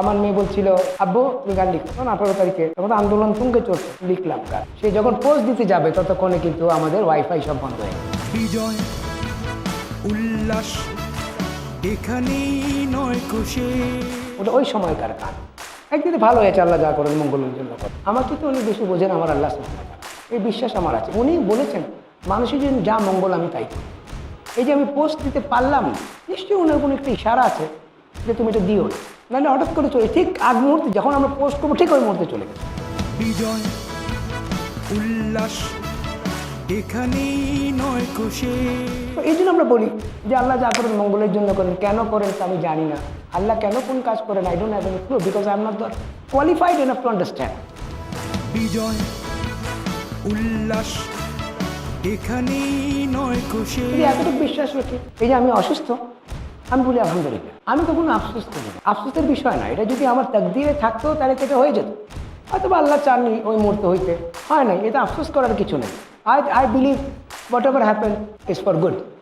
আমার মেয়ে বলছিল আব্বু তুমি গান লিখো। তখন আঠারো তারিখে তখন তো আন্দোলন তুঙ্গে চলছে লিখলাম গান। সে যখন পোস্ট দিতে যাবে ততক্ষণে কিন্তু আমাদের ওয়াইফাই সব বন্ধ হয়ে। বিজয় উল্লাস এখানেই নয় কোষে ওটা ওই সময়কার গান। একদিনে ভালো হয়েছে আল্লাহ যা করেন মঙ্গলের জন্য করেন। আমার কিন্তু উনি বেশি বোঝেন আমার আল্লাহ। এই বিশ্বাস আমার আছে। উনি বলেছেন মানুষের জন্য যা মঙ্গল আমি তাই এই যে আমি পোস্ট দিতে পারলাম নিশ্চয়ই ওনার কোনো একটা ইশারা আছে। যে তুমি এটা দিও না। নাহলে হঠাৎ করে চলে ঠিক আগ মুহূর্তে যখন আমরা পোস্ট করব ঠিক ওই মুহূর্তে চলে গেছে। বিজয় উল্লাস এখানেই নয় কোষে। এই জন্য আমরা বলি যে আল্লাহ যা করেন মঙ্গলের জন্য করেন কেন করেন তা আমি জানি না। আল্লাহ কেন কোন কাজ করেন I don't have any clue because I am not qualified enough to understand বিজয় উল্লাস এখানেই নয় কোষে। যদি এতটুকু বিশ্বাস রাখি এই যে আমি অসুস্থ আমি বলি, আলহামদুলিল্লাহ। আমি তখন কোনো আফসোস করি আফসোসের বিষয় না। এটা যদি আমার তাকদিরে থাকতো, তাহলে সেটা হয়ে যেত? হয়তো বা আল্লাহ চাননি ওই মুহূর্তে হইতে। হয় নাই, এটা আফসোস করার কিছু নেই। I I believe whatever happen is for good